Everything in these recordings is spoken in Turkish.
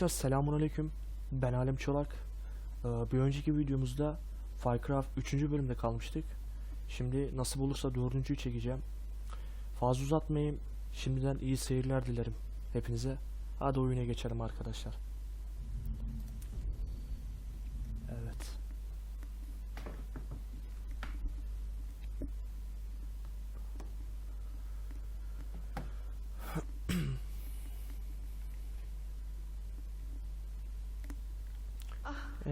Arkadaşlar selamun aleyküm. Ben Alem Çolak. Ee, bir önceki videomuzda Minecraft 3. bölümde kalmıştık. Şimdi nasip olursa 4.'ü çekeceğim. Fazla uzatmayayım. Şimdiden iyi seyirler dilerim hepinize. Hadi oyuna geçelim arkadaşlar. Evet.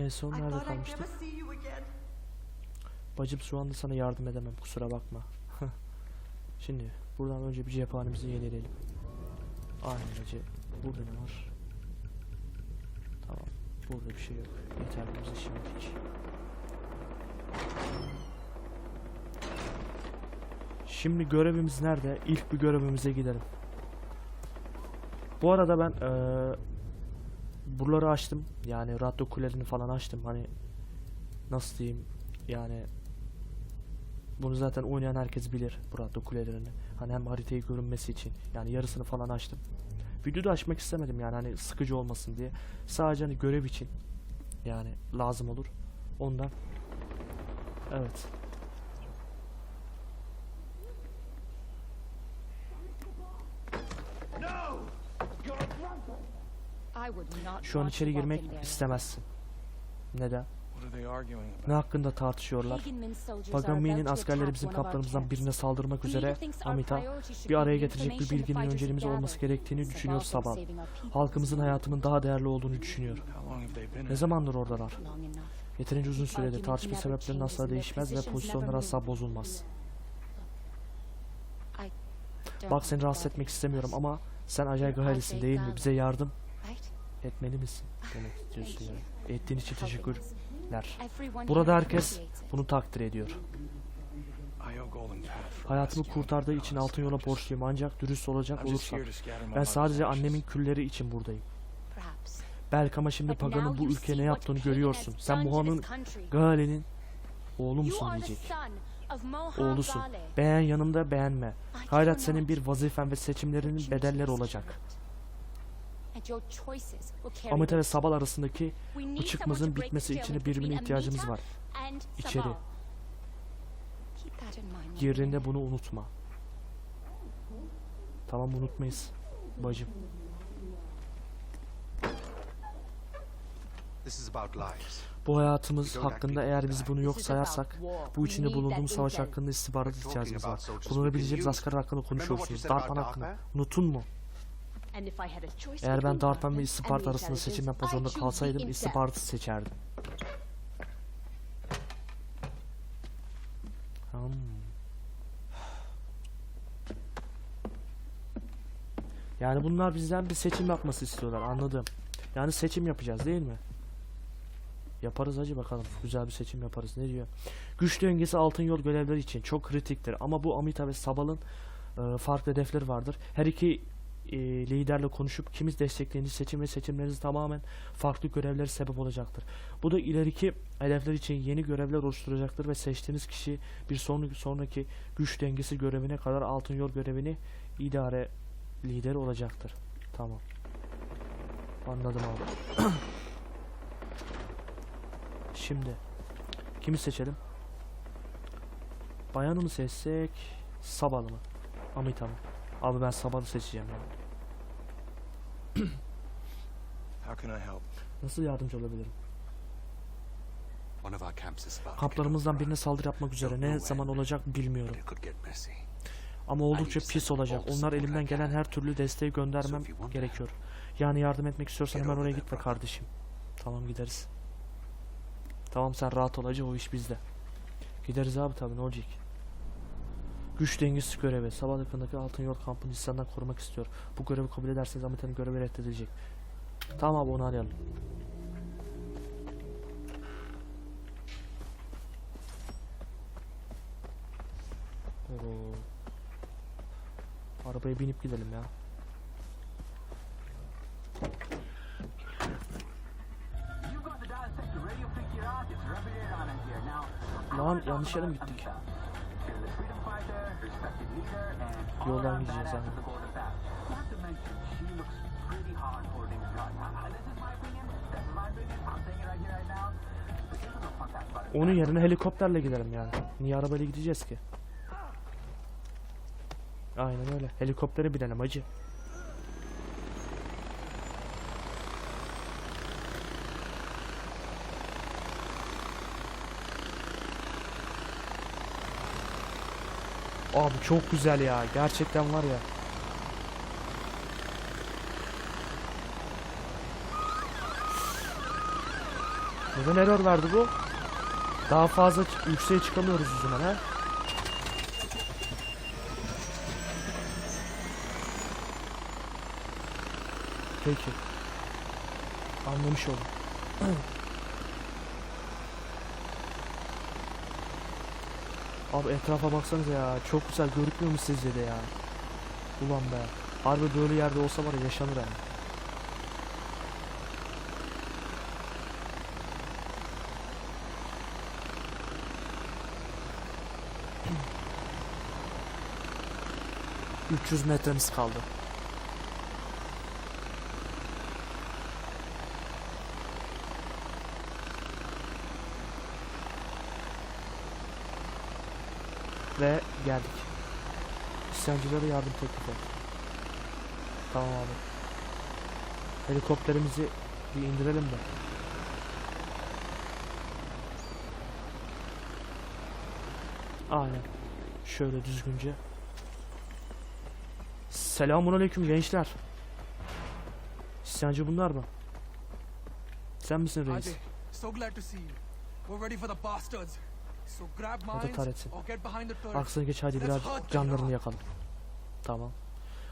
En son nerede kalmıştık? Bacım şu anda sana yardım edemem kusura bakma. Şimdi buradan önce bir cephanemizi yenileyelim. Aynen hacı. Burada ne var? Tamam. Burada bir şey yok. Yeter bize şimdilik. Şimdi görevimiz nerede? İlk bir görevimize gidelim. Bu arada ben eee buraları açtım. Yani radyo kulelerini falan açtım. Hani nasıl diyeyim? Yani bunu zaten oynayan herkes bilir bu radyo kulelerini. Hani hem haritayı görünmesi için. Yani yarısını falan açtım. Videoda açmak istemedim yani hani sıkıcı olmasın diye. Sadece hani görev için yani lazım olur. Ondan. Evet. Şu an içeri girmek istemezsin. Neden? What are they arguing Ne about? hakkında tartışıyorlar? Paganini'nin askerleri bizim kaplarımızdan birine saldırmak üzere Amita bir araya getirecek bir bilginin önceliğimiz olması gerektiğini düşünüyor Sabah. Halkımızın hayatının daha değerli olduğunu düşünüyor. Ne zamandır oradalar? Yeterince uzun sürede tartışma sebepleri asla değişmez ve pozisyonları asla bozulmaz. Bak seni rahatsız etmek istemiyorum ama sen Acay Gahali'sin değil mi? Bize yardım etmeli misin? Demek istiyorsun yani. Ettiğin için teşekkürler. Burada herkes bunu takdir ediyor. Hayatımı kurtardığı için altın yola borçluyum ancak dürüst olacak olursam. Ben sadece annemin külleri için buradayım. Belki ama şimdi Pagan'ın bu ülkeye ne yaptığını görüyorsun. Sen Muhan'ın Gale'nin oğlu musun diyecek. Oğlusun. Beğen yanımda beğenme. Hayrat senin bir vazifen ve seçimlerinin bedelleri olacak. Amita ve Sabal arasındaki bu çıkmazın bitmesi için birbirine ihtiyacımız var. İçeri. Yerinde bunu unutma. Tamam unutmayız. Bacım. This is about lives. Bu hayatımız hakkında eğer biz bunu yok sayarsak bu içinde bulunduğumuz savaş hakkında istihbarat ihtiyacımız var. Kullanabileceğimiz asker hakkında konuşuyorsunuz. Darpan hakkında. Unuttun mu? Eğer ben Darpan ve istihbarat arasında seçim yapmak zorunda kalsaydım istihbaratı seçerdim. Hmm. Yani bunlar bizden bir seçim yapması istiyorlar anladım. Yani seçim yapacağız değil mi? Yaparız hacı bakalım. Güzel bir seçim yaparız. Ne diyor? Güç dengesi altın yol görevleri için çok kritiktir. Ama bu Amita ve Sabal'ın e, farklı hedefleri vardır. Her iki e, liderle konuşup kimiz desteklediğiniz seçim ve seçimleriniz tamamen farklı görevleri sebep olacaktır. Bu da ileriki hedefler için yeni görevler oluşturacaktır ve seçtiğiniz kişi bir sonraki sonraki güç dengesi görevine kadar altın yol görevini idare lideri olacaktır. Tamam. Anladım abi. Şimdi kimi seçelim? Bayanı mı seçsek, Sabalı mı? Amita mı? Abi ben Sabalı seçeceğim ya. How can I help? Nasıl yardımcı olabilirim? One of our camps is about to get Kamplarımızdan birine saldırı yapmak üzere ne zaman olacak bilmiyorum. Ama oldukça pis olacak. Onlar elimden gelen her türlü desteği göndermem gerekiyor. Yani yardım etmek istiyorsan hemen oraya gitme kardeşim. Tamam gideriz. Tamam sen rahat ol o iş bizde. Gideriz abi tabi ne olacak? Güç dengesi görevi. Sabah yakındaki Altın Yol kampını İslam'dan korumak istiyor. Bu görevi kabul ederseniz Amita'nın görevi reddedilecek. Tamam abi onu arayalım. Oo. Arabaya binip gidelim ya. Lan yanlış yere mi gittik? Yoldan gideceğiz abi. Onun yerine helikopterle gidelim yani. Niye arabayla gideceğiz ki? Aynen öyle. Helikoptere binelim hacı. Abi çok güzel ya. Gerçekten var ya. Neden error verdi bu? Daha fazla yükseğe çıkamıyoruz zaman ha? Peki. Anlamış oldum. Abi etrafa baksanıza ya. Çok güzel görükmüyor mu sizce de ya? Ulan be. Harbi böyle yerde olsa var ya yaşanır yani. ...300 metremiz kaldı. Ve geldik. İsyancılara yardım teklif. Tamam abi. Helikopterimizi bir indirelim de. Aynen. Şöyle düzgünce. Selamun aleyküm gençler. İsyancı bunlar mı? Sen misin reis? Ajay, so glad to see you. We're ready for the bastards. The turret. Aksine geç hadi biraz canlarını yakalım. Tamam.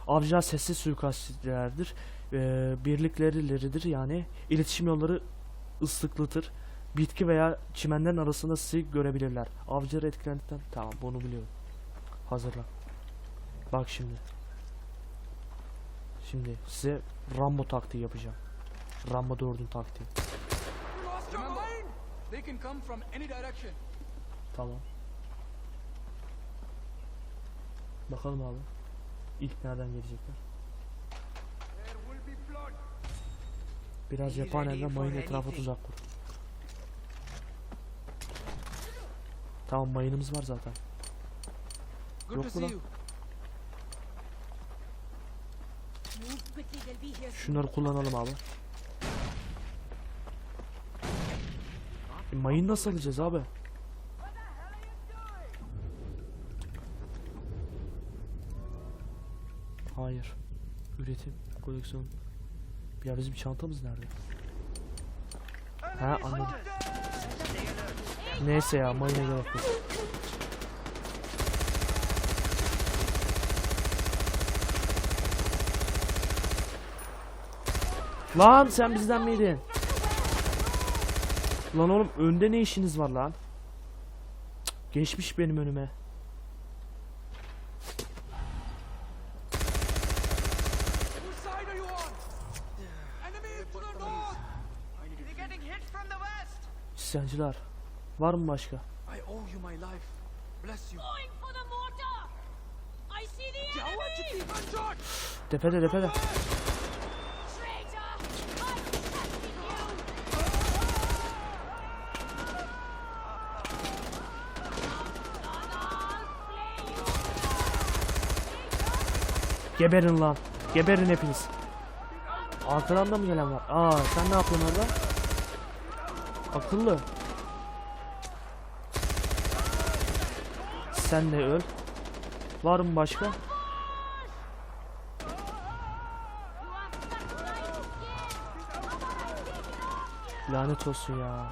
Avcılar sessiz suikastçilerdir. Ee, birlikleridir yani. İletişim yolları ıslıklıdır. Bitki veya çimenlerin arasında sizi görebilirler. Avcılar etkilendikten... Tamam bunu biliyorum. Hazırlan. Bak şimdi. Şimdi size Rambo taktiği yapacağım. Rambo 4'ün taktiği. They can come from any direction. Tamam. Bakalım abi. İlk nereden gelecekler? Biraz cephaneden mayın anything. tuzak kur. Tamam mayınımız var zaten. Yok mu lan? Şunları kullanalım abi. E, mayın nasıl alacağız abi? Hayır. Üretim, koleksiyon. Ya bizim çantamız nerede? Ha anladım. Neyse ya mayına gerek yok. Lan sen bizden miydin? Lan oğlum önde ne işiniz var lan? Cık, Geçmiş benim önüme. Whose side are you on? Enemy to the north! They're getting hit from the west! İsyancılar. Var mı başka? I owe you my life. Bless you. Going for the mortar! I see the enemy! Tepede tepede. Geberin lan. Geberin hepiniz. Arkadan da mı gelen var? Aa sen ne yapıyorsun orada? Akıllı. Sen de öl. Var mı başka? Lanet olsun ya.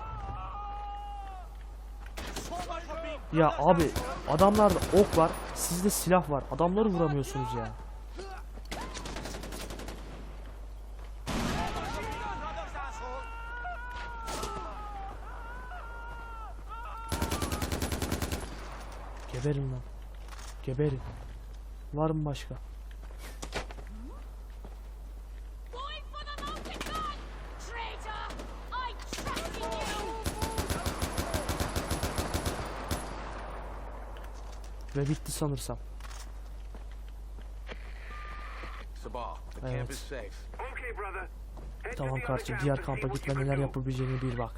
Ya abi adamlarda ok var, sizde silah var. Adamları vuramıyorsunuz ya. Geberin lan. Geberin. Var mı başka? Going for the mountain gun! Traitor! I'm tracking you! Ve bitti sanırsam. Evet. camp is safe. Tamam kardeşim diğer kampa gitme neler yapabileceğini bir bak.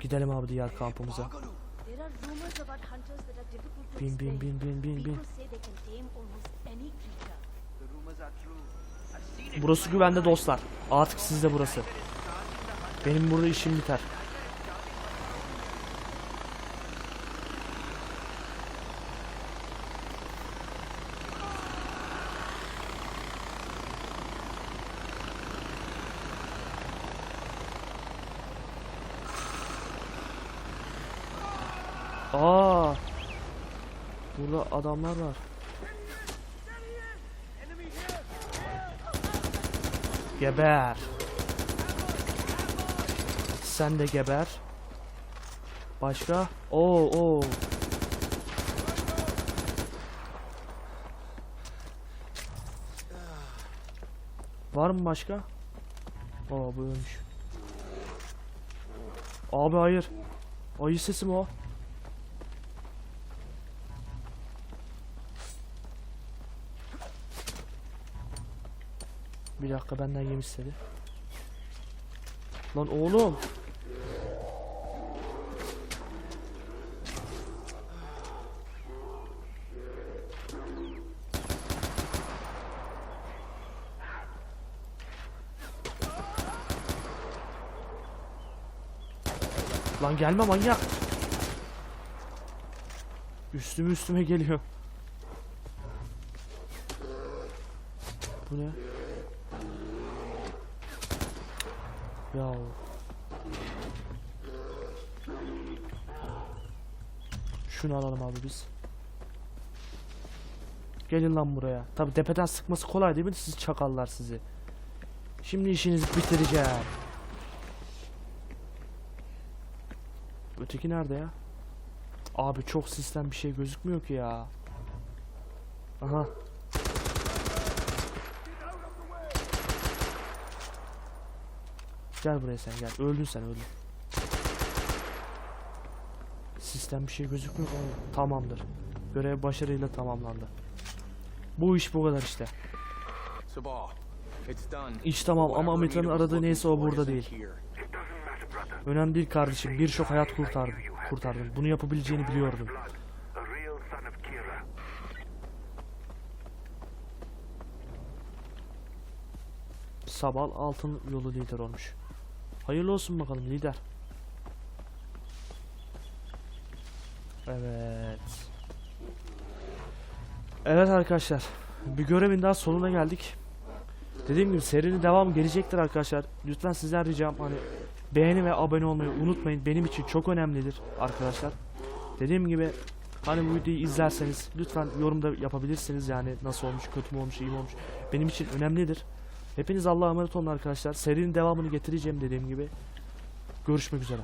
Gidelim abi diğer kampımıza. There are rumors about hunters that are difficult to Bin bin bin bin bin bin. People say they can tame almost any creature. The rumors are true. I've seen it. Burası güvende dostlar. Artık sizde burası. Benim burada işim biter. Aa! Burada adamlar var. Geber. Sen de geber. Başka? Oo oo. Var mı başka? Aa bu ölmüş. Abi hayır. Ayı sesi mi o? Bir dakika benden yem istedi. Lan oğlum. Lan gelme manyak. Üstüme üstüme geliyor. Bu ne? Ya. Şunu alalım abi biz. Gelin lan buraya. Tabi tepeden sıkması kolay değil mi? Siz çakallar sizi. Şimdi işinizi bitireceğim. Öteki nerede ya? Abi çok sistem bir şey gözükmüyor ki ya. Aha. Gel buraya sen gel. Öldün sen öldün. Sistem bir şey gözükmüyor. Tamamdır. Görev başarıyla tamamlandı. Bu iş bu kadar işte. İş tamam ama was aradığı neyse o burada değil. Önemli değil kardeşim. Birçok hayat kurtardın. Kurtardın. Bunu yapabileceğini biliyordum. Sabal altın yolu lider olmuş. Hayırlı olsun bakalım lider. Evet. Evet arkadaşlar. Bir görevin daha sonuna geldik. Dediğim gibi serinin devamı gelecektir arkadaşlar. Lütfen sizden ricam hani beğeni ve abone olmayı unutmayın. Benim için çok önemlidir arkadaşlar. Dediğim gibi hani bu videoyu izlerseniz lütfen yorumda yapabilirsiniz yani nasıl olmuş, kötü mü olmuş, iyi mi olmuş. Benim için önemlidir. Hepiniz Allah'a emanet olun arkadaşlar. Serinin devamını getireceğim dediğim gibi. Görüşmek üzere.